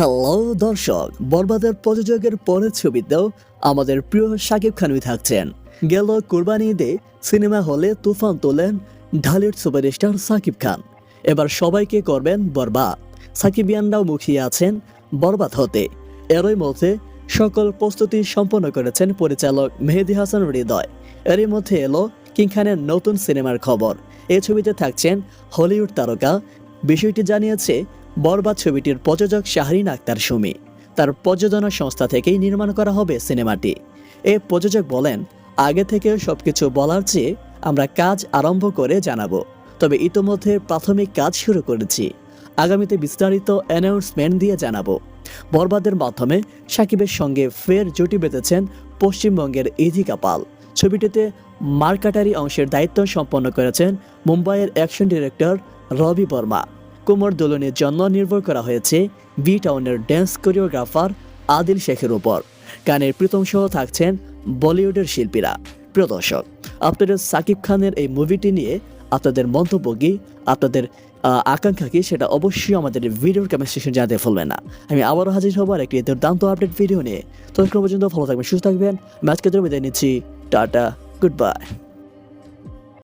Hello দর্শক। বরবাদের প্রযোজকের পরের ছবিতেও আমাদের প্রিয় শাকিব খানই থাকছেন। গেল কোরবানি ঈদে সিনেমা হলে তুফান তোলেন ঢালিউড সুপারস্টার সাকিব খান। এবার সবাইকে করবেন বরবাদ। সাকিবিয়ানরাও মুখিয়ে আছেন বরবাদ হতে। এরই মধ্যে সকল প্রস্তুতি সম্পন্ন করেছেন পরিচালক মেহেদি হাসান হৃদয়। এরই মধ্যে এলো কিং খানের নতুন সিনেমার খবর। এই ছবিতে থাকছেন হলিউড তারকা। বিষয়টি জানিয়েছে বরবাদ ছবিটির প্রযোজক শাহরিন আক্তার সুমি। তার প্রযোজনা সংস্থা থেকেই নির্মাণ করা হবে সিনেমাটি। এ প্রযোজক বলেন, আগে থেকে সবকিছু বলার চেয়ে আমরা কাজ আরম্ভ করে জানাব। তবে ইতোমধ্যে প্রাথমিক কাজ শুরু করেছি। আগামীতে বিস্তারিত অ্যানাউন্সমেন্ট দিয়ে জানাব। বরবাদের মাধ্যমে সাকিবের সঙ্গে ফের জুটি বেঁধেছেন পশ্চিমবঙ্গের ইধিকা পাল ছবিটিতে মার্কাটারি অংশের দায়িত্ব সম্পন্ন করেছেন মুম্বাইয়ের অ্যাকশন ডিরেক্টর রবি বর্মা। কোমর দোলনের জন্য নির্ভর করা হয়েছে বি টাউনের ড্যান্স কোরিওগ্রাফার আদিল শেখের উপর। গানের প্রীতম সহ থাকছেন বলিউডের শিল্পীরা। প্রিয় দর্শক আপনাদের সাকিব খানের এই মুভিটি নিয়ে আপনাদের মন্তব্য কি? আপনাদের আকাঙ্ক্ষা কি? সেটা অবশ্যই আমাদের ভিডিওর কমেন্ট সেকশন জানাতে ভুলবেন না। আমি আবারও হাজির হব আর একটি দুর্দান্ত আপডেট ভিডিও নিয়ে। ততক্ষণ পর্যন্ত ভালো থাকবেন, সুস্থ থাকবেন। ম্যাচকে বিদায় নিচ্ছি। Tata good bye